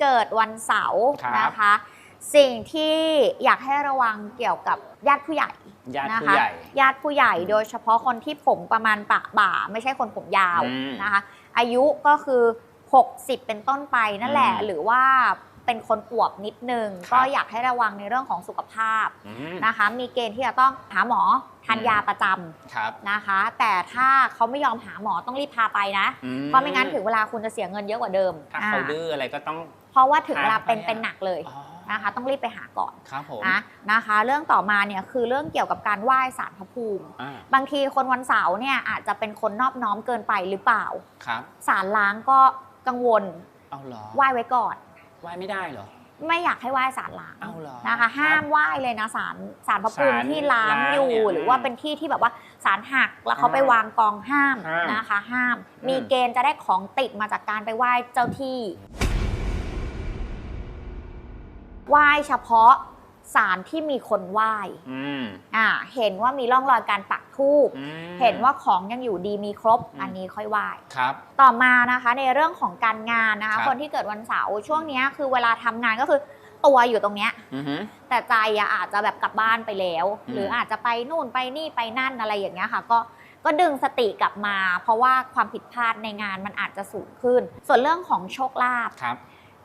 เกิดวันเสาร์ครับนะคะ สิ่งที่อยากให้ระวังเกี่ยวกับญาติผู้ใหญ่ญาตินะผู้คะใหญ่ญาติผู้ใหญ่โดยเฉพาะคนที่ผมประมาณปะบ่า ไม่ใช่คนผมยาวอืมนะคะ อายุก็คือ 60 เป็นต้นไปนั่นแหละอืมหรือว่า เป็นคนอวบนิดนึงครับก็อยากให้ระวังในเรื่องของสุขภาพอืมนะคะ มีเกณฑ์ที่จะต้องหาหมอทานอืมยาประจำครับนะคะ แต่ถ้าเขาไม่ยอมหาหมอต้องรีบพาไปนะอืเพราะไม่งั้นถึงเวลาคุณจะเสียเงินเยอะกว่าเดิมถ้าเขาอ่าดื้ออะไรก็ต้อง เพราะว่าถึงเวลาหาไปเป็นอะเป็นหนักเลยอ๋อนะคะต้องรีบไปหาก่อนครับผมนะนะคะ เรื่องต่อมาเนี่ยคือเรื่องเกี่ยวกับการไหว้สารพระภูมิอ่าบางทีคนวันเสาร์เนี่ยอาจจะเป็นคนนอบน้อมเกินไปหรือเปล่าครับสารล้างก็กังวลเอาเหรอไหว้ไว้ก่อน ไหว้ไม่ได้เหรอ ไม่อยากให้ไหว้สารล้างเอาเหรอนะคะ ห้ามไหว้เลยนะสารสารพระภูมิศาลที่ล้างล้างอยู่เนี่ยหรือว่าเป็นที่ที่แบบว่าสารหักแล้วเขาอ่าไปวางกองห้ามห้ามนะคะ ห้ามอืมมีเกณฑ์จะได้ของติดมาจากการไปไหว้เจ้าที่ไหว้เฉพาะ สารที่มีคนไหว้อืมอ่า เห็นว่ามีร่องรอยการปักธูปอืมเห็นว่าของยังอยู่ดีมีครบอืมอันนี้ค่อยไหว้ครับ ต่อมานะคะในเรื่องของการงานนะครัคะบคนที่เกิดวันเสาร์ช่วงเนี้ยคือเวลาทำงานก็คือตัวอยู่ตรงเนี้ยอือฮึแต่ใจอะอาจจะแบบกลับบ้านไปแล้วอืมหรืออาจจะไปนู่นไปนี่ไปนั่นอะไรอย่างเงี้ยค่ะ ก็ก็ดึงสติกลับมา เพราะว่าความผิดพลาดในงานมันอาจจะสูงขึ้น ส่วนเรื่องของโชคลาภครับ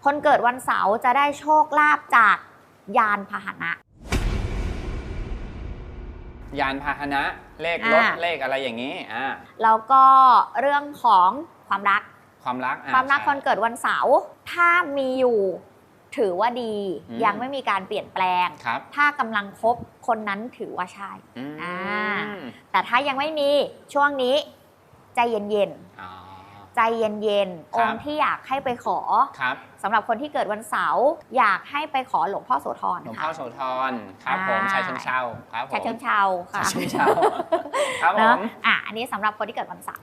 คนเกิดวันเสาร์จะได้โชคลาภจาก ยานพาหนะ ยานพาหนะ เลขรถอ่า เลขอะไรอย่างนี้อ่าแล้วก็เรื่องของความรัก ความรักอ่ความรักใช่คนเกิดวันเสาร์ถ้ามีอยู่ถือว่าดี อืม ยังไม่มีการเปลี่ยนแปลง ครับถ้ากำลังคบคนนั้นถือว่าใช่ อืมอ่า แต่ถ้ายังไม่มีช่วงนี้ใจเย็นอ๋อๆ ใจเย็นๆคอรับงค์ที่อยากให้ไปขอครับสำหรับคนที่เกิดวันเสาร์อยากให้ไปขอหลวงพ่อโสธรหลวงพ่ค่ะอโสธรครับผมอ่าชายเชิงเชาครับผมชาเชิงเชาค่ะชายเชิงเชาครับผเนอะม อะอันนี้สำหรับคนที่เกิดวันเสาร์